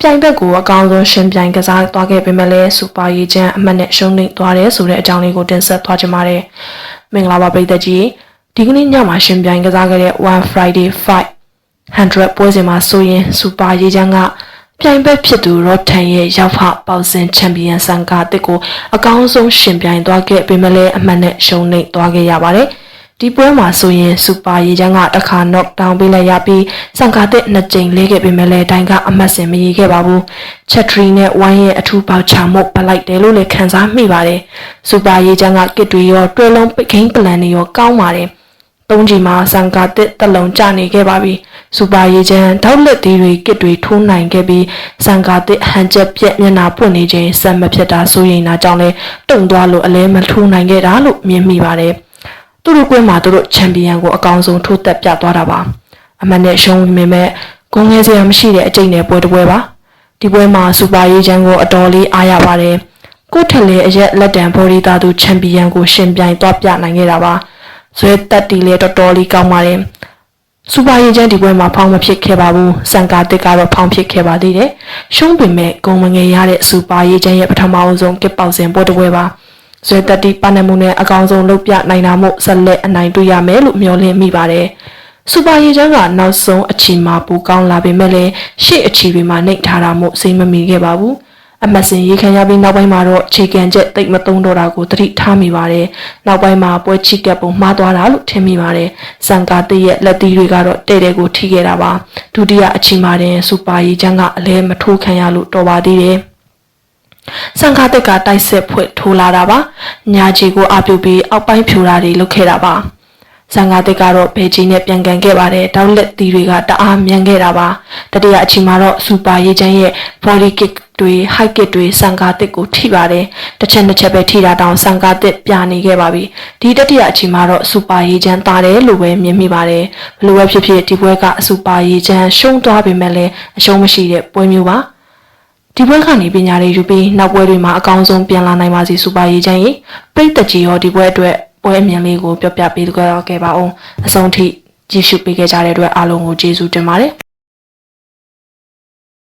ပြိုင်ဘက်ကိုအကောင်းဆုံးရှင်ပြိုင်ကစားသွားခဲ့ပေမဲ့လည်းစူပါရီချန်အမှတ်နဲ့ရှုံးနိမ့်သွားတယ်ဆိုတဲ့အကြောင်းလေးကိုတင်ဆက်သွားကြပါမယ်။မင်္ဂလာပါပရိသတ်ကြီးဒီကနေ့ညမှာရှင်ပြိုင်ကစားခဲ့တဲ့ One Friday Fight 100ပွဲစဉ်မှာဆိုရင်စူပါရီချန်ကပြိုင်ဘက်ဖြစ်သူရော့ထန်ရဲ့ရောက်ဖပေါစင်ချန်ပီယံဆန်ကာတစ်ကိုအကောင်းဆုံးရှင်ပြိုင်သွားခဲ့ပေမဲ့လည်းအမှတ်နဲ့ရှုံးနိမ့်သွားခဲ့ရပါတယ်။ ဒီပွဲမှာဆိုရင်စူပါရေချမ်းကတစ်ခါ knock down ပေးလိုက်ရပြီးစံကာတဲ့နှစ်ကြိမ်လေးခဲ့ပေမဲ့လည်းတိုင်းကအမှတ်စင်မရခဲ့ပါဘူးချက်ထရီနဲ့ဝိုင်းရဲ့အထူးပေါချာမှုပလိုက်တယ်လို့လည်းခံစားမိပါတယ်စူပါရေချမ်းကကစ်တွေရောတွဲလုံးပိတ်ခိန်းပလန်တွေရောကောင်းပါတယ်သုံးချီမှာစံကာတစ်တလုံးကျနေခဲ့ပါပြီစူပါရေချမ်းထောက်လက်သေးတွေကစ်တွေထိုးနိုင်ခဲ့ပြီးစံကာတစ်ဟန်ချက်ပြက်မျက်နှာပွင့်နေခြင်းစံမဖြစ်တာစိုးရိမ်တာကြောင့်လဲတုံသွားလို့အလဲမထိုးနိုင်ခဲ့တာလို့မြင်မိပါတယ် သူတို့ကွင်းမှာသူတို့ချန်ပီယံကိုအကောင်းဆုံးထိုးသက်ပြသွားတာပါအမှန်နဲ့ရှုံးဝင်ပေမဲ့ဂုဏ်ငယ်စရာမရှိတဲ့အကျိတ်နဲ့ပွဲတစ်ပွဲပါဒီပွဲမှာစူပါရေးချမ်းကိုအတော်လေးအားရပါတယ်ကိုထက်လေအရက်လက်တံဘော်ဒီသားသူချန်ပီယံကိုရှင်ပြိုင်သွားပြနိုင်ခဲ့တာပါဇွဲတက်တီလေးတော်တော်လေးကောင်းပါတယ်စူပါရင်ချမ်းဒီပွဲမှာဖောင်းမဖြစ်ခဲ့ပါဘူးစံကာတစ်ကတော့ဖောင်းဖြစ်ခဲ့ပါသေးတယ်ရှုံးပေမဲ့ဂုံမငယ်ရတဲ့စူပါရင်ချမ်းရဲ့ပထမအဆုံးကစ်ပေါက်စဉ်ပွဲတစ်ပွဲပါ ဇွဲတက်တီပါနမှုနဲ့အကောင်ဆုံးလုပ်ပြနိုင်တာမို့ဆက်လက်အနိုင်တွေ့ရမယ်လို့မျှော်လင့်မိပါတယ်စူပါရင်ချမ်းကနောက်ဆုံးအချိန်မှာပူကောင်းလာပေမဲ့လည်းရှေ့အချီတွေမှာနှိပ်ထားတာမို့စိတ်မမီခဲ့ပါဘူးအမတ်စင်ရေခံရပြီးနောက်ပိုင်းမှာတော့ခြေကန်ချက်တိတ်မသုံးတော့တာကိုသတိထားမိပါတယ်။နောက်ပိုင်းမှာပွဲချိကပ်ပုံမှားသွားတာလို့ထင်မိပါတယ်။စံကာတရဲ့လက်သီးတွေကတော့တဲ့တဲ့ကိုထိခဲ့တာပါ။ဒုတိယအချိန်မှာတင်စူပါရီချန်ကအလဲမထိုးခံရလို့တော်ပါသေးတယ်။ စံကာတက်ကတိုက်ဆက်ဖွင့်ထိုးလာတာပါ။ညာချီကိုအပြုတ်ပြီးအောက်ပိုင်းဖြူတာတွေလုပ်ခဲ့တာပါ။ဇန်ကာတစ်ကတော့ဘေဂျီနဲ့ပြန်ကန်ခဲ့ပါတယ်တောက်လက်သီးတွေကတအားမြန်ခဲ့တာပါတတိယအချိန်မှာတော့စူပါရေးချမ်းရဲ့ body kick တွေ high kick တွေစံကာတစ်ကိုထိပါတယ်တစ်ချက်နှစ်ချက်ပဲထိတာတောင်စံကာတစ်ပြနေခဲ့ပါပြီဒီတတိယအချိန်မှာတော့စူပါရေးချမ်းသားတယ်လို့ပဲမြင်မိပါတယ်ဘလို့ပဲဖြစ်ဖြစ်ဒီပွဲကစူပါရေးချမ်းရှုံးသွားပေမဲ့လည်းအရှုံးမရှိတဲ့ပွဲမျိုးပါ ဒီပွဲကနေပညာတွေယူပြီးနောက်ပွဲတွေမှာအကောင်းဆုံးပြန်လာနိုင်ပါစေစူပါရေးချမ်းရေပြိတ်တကြီးရောဒီပွဲအတွက်ပွဲအမြင်လေးကိုပြောပြပေးကြခဲ့ပါအောင်အဆုံးထိကြည့်ရှုပေးခဲ့ကြတဲ့အတွက်အားလုံးကိုကျေးဇူးတင်ပါတယ်